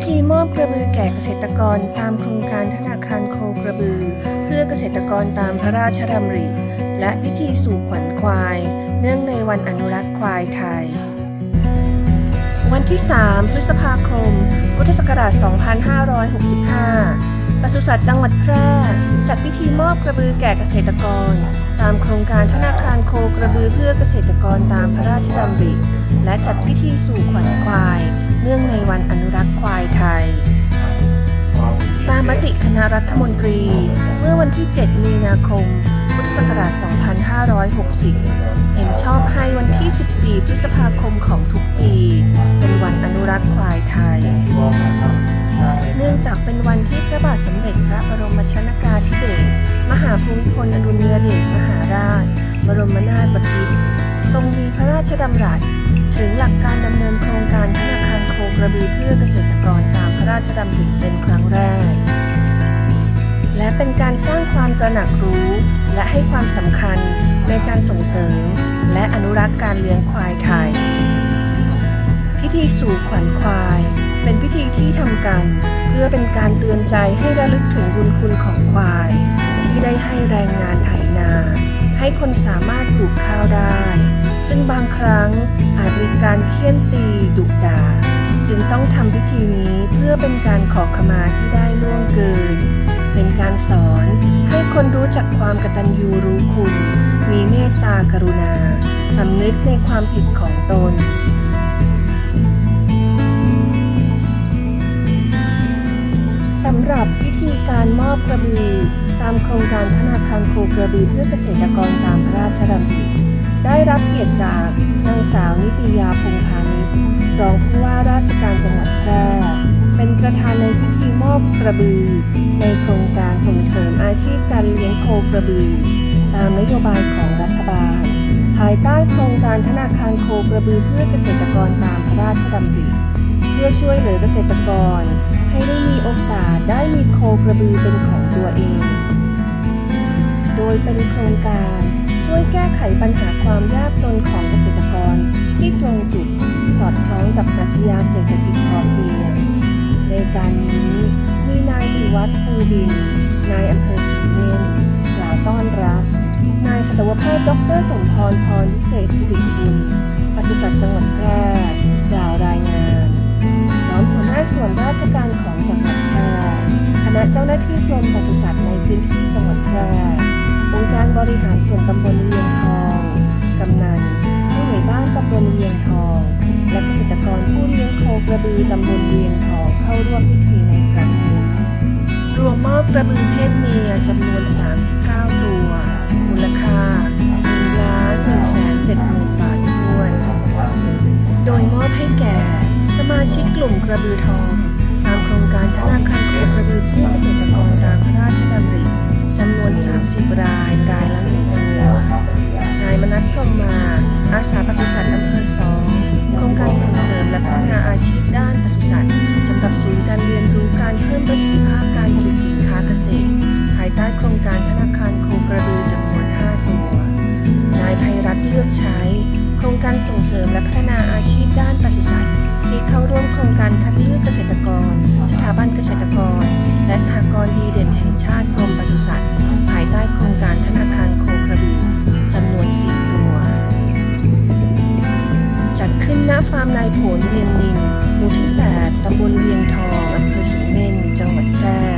พิธีมอบกระบือแก่เกษตรกรตามโครงการธนาคารโคกระบือ เพื่อเกษตรกรตามพระราชดำริ และพิธีสู่ขวัญควาย เนื่องในวันอนุรักษ์ควายไทย วันที่ 3 พฤษภาคม พุทธศักราช 2565 ปศุสัตว์จังหวัดแพร่จัดพิธีมอบกระบือแก่เกษตรกร ตามโครงการธนาคารโคกระบือเพื่อเกษตรกรตามพระราชดำริ และจัดพิธีสู่ขวัญควาย เนื่องในวันอนุรักษ์ควายไทย ตามมติคณะรัฐมนตรี เมื่อวันที่ 7 มีนาคม พุทธศักราช 2560 เห็นชอบให้วันที่ 14 พฤษภาคมของทุกปี เป็นวันอนุรักษ์ควายไทย เนื่องจากเป็นวันที่พระบาทสมเด็จพระบรมชนากาธิเบศรมหาภูมิพลอดุลยเดชมหาราช บรมนาถบพิตรทรงมีพระราชดำรัส ถึงหลักการดำเนินโครงการธนาคารโคกระบือเพื่อเกษตรกรตามพระราชดำริเป็นครั้งแรก และเป็นการสร้างความตระหนักรู้ และให้ความสำคัญในการส่งเสริม และอนุรักษ์การเลี้ยงควายไทย พิธีสู่ขวัญควาย เป็นพิธีที่ทำกัน เพื่อเป็นการเตือนใจให้ระลึกถึงบุญคุณของควาย ที่ได้ให้แรงงานไถนา ให้คนสามารถปลูกข้าวได้ ซึ่งบางครั้งอาจมีการเคี่ยนตีดุดาจึงต้องทำพิธีนี้เพื่อเป็นการขอขมาที่ได้ล่วงเกิน เป็นการสอนให้คนรู้จักความกตัญญูรู้คุณ มีเมตตากรุณาสำนึกในความผิดของตนสำหรับพิธีการมอบกระบือตามโครงการธนาคารโคกระบือเพื่อเกษตรกรตามพระราชดำริ ได้รับเกียรติจากนางสาวนิตยาพงพาณิชย์รองผู้ว่าราชการจังหวัดแพร่ เป็นประธานในพิธีมอบกระบือ ในโครงการส่งเสริมอาชีพการเลี้ยงโคกระบือ ตามนโยบายของรัฐบาล ภายใต้โครงการธนาคารโคกระบือเพื่อเกษตรกรตามพระราชดำริเพื่อช่วยเหลือเกษตรกร ให้ได้มีโอกาสได้มีโคกระบือเป็นของตัวเอง โดยเป็นโครงการ ช่วยแก้ไขปัญหาความยากจนของเกษตรกร ที่ตรงจุดสอดคล้องกับปรัชญาเศรษฐกิจพอเพียง ในการนี้มีนายสิวัตรฟูบิน นายอำเภอสีเมนกล่าวต้อนรับ นายสัตวแพทย์ดรสมพรพรวิเศษสิริกุลปศุสัตว์จังหวัดแพร่กล่าวรายงานพร้อมหัวหน้าส่วนราชการของจังหวัดแพร่คณะเจ้าหน้าที่กรมปศุสัตว์ในพื้นที่จังหวัดแพร่ ส่วนตำบลเวียงทอง กำนัน ผู้ใหญ่บ้านตำบลเวียงทอง และเกษตรกรผู้เลี้ยงโคกระบือตำบลเวียงทองเข้าร่วมพิธีในครั้งนี้ รวมมอบกระบือเพศเมียจำนวน 39 ตัว มูลค่า1ล้าน1แสน7หมื่นบาทถ้วนโดยมอบให้แก่ สมาชิกกลุ่มกระบือทอง อาสาปศุสัตว์อำเภอสองโครงการส่งเสริมและพัฒนาอาชีพด้านปศุสัตว์สำหรับศูนย์การเรียนรู้การเพิ่มประสิทธิภาพการผลิตสินค้าเกษตร ภายใต้โครงการธนาคารโคกระบือจำนวน 5 ตัว นายภัยรัตเลือกใช้ โครงการส่งเสริมและพัฒนาอาชีพด้านปศุสัตว์ที่เข้าร่วมโครงการคัดเลือกเกษตรกร สถาบันเกษตรกร และสหกรณ์ดีเด่นแห่งชาติาร์มนายผลเนียนนินหมู่ที่ 8 ตำบลเวียงทอง อำเภอสูงเม่น จังหวัดแพร่